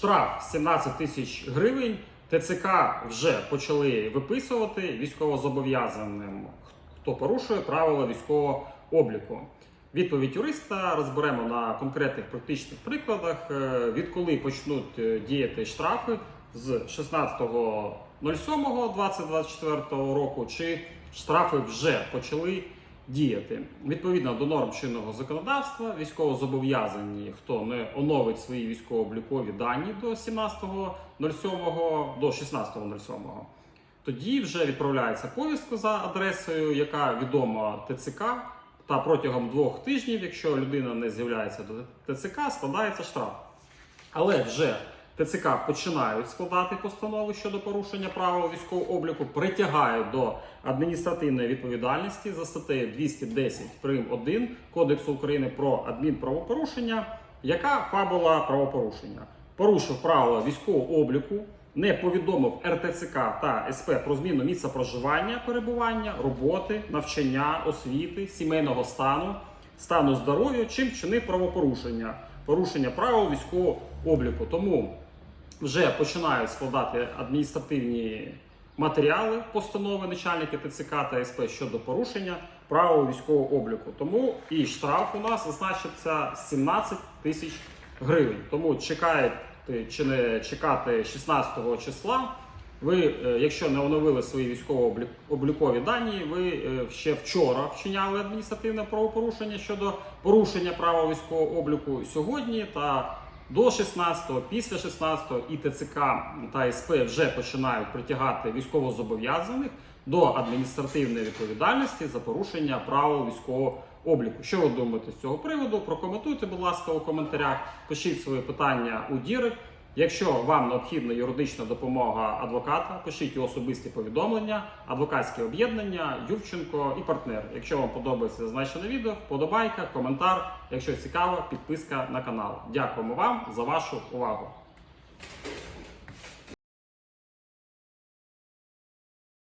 штраф 17 тисяч гривень. ТЦК вже почали виписувати військовозобов'язаним, хто порушує правила військового обліку. Відповідь юриста розберемо на конкретних практичних прикладах, е, відколи почнуть е, діяти штрафи з 16.07.2024 року, чи штрафи вже почали діяти. Відповідно до норм чинного законодавства, військовозобов'язані, хто не оновить свої військово-облікові дані до 17.07 до 16.07, тоді вже відправляється повістка за адресою, яка відома ТЦК. Та протягом двох тижнів, якщо людина не з'являється до ТЦК, складається штраф. Але вже ТЦК починають складати постанови щодо порушення правил військового обліку, притягають до адміністративної відповідальності за статтею 210 прим. 1 Кодексу України про адмінправопорушення, яка фабула правопорушення. Порушив правила військового обліку, не повідомив РТЦК та СП про зміну місця проживання, перебування, роботи, навчання, освіти, сімейного стану, стану здоров'я, чим вчинив правопорушення, порушення правил військового обліку. Тому вже починають складати адміністративні матеріали, постанови начальники ТЦК та СП щодо порушення правил військового обліку. Тому і штраф у нас зазначиться 17 тисяч гривень. Тому чекайте чи не чекати 16 числа. Ви, е, якщо не оновили свої військово-облікові дані, ви е, ще вчора вчиняли адміністративне правопорушення щодо порушення права військового обліку сьогодні та до 16-го, після 16-го і ТЦК та СП вже починають притягати військовозобов'язаних до адміністративної відповідальності за порушення правил військового обліку. Що ви думаєте з цього приводу? Прокоментуйте, будь ласка, у коментарях. Пишіть свої питання у Дірект. Якщо вам необхідна юридична допомога адвоката, пишіть особисті повідомлення, адвокатське об'єднання, Юрченко і партнер. Якщо вам подобається зазначене відео, вподобайка, коментар. Якщо цікаво, підписка на канал. Дякуємо вам за вашу увагу.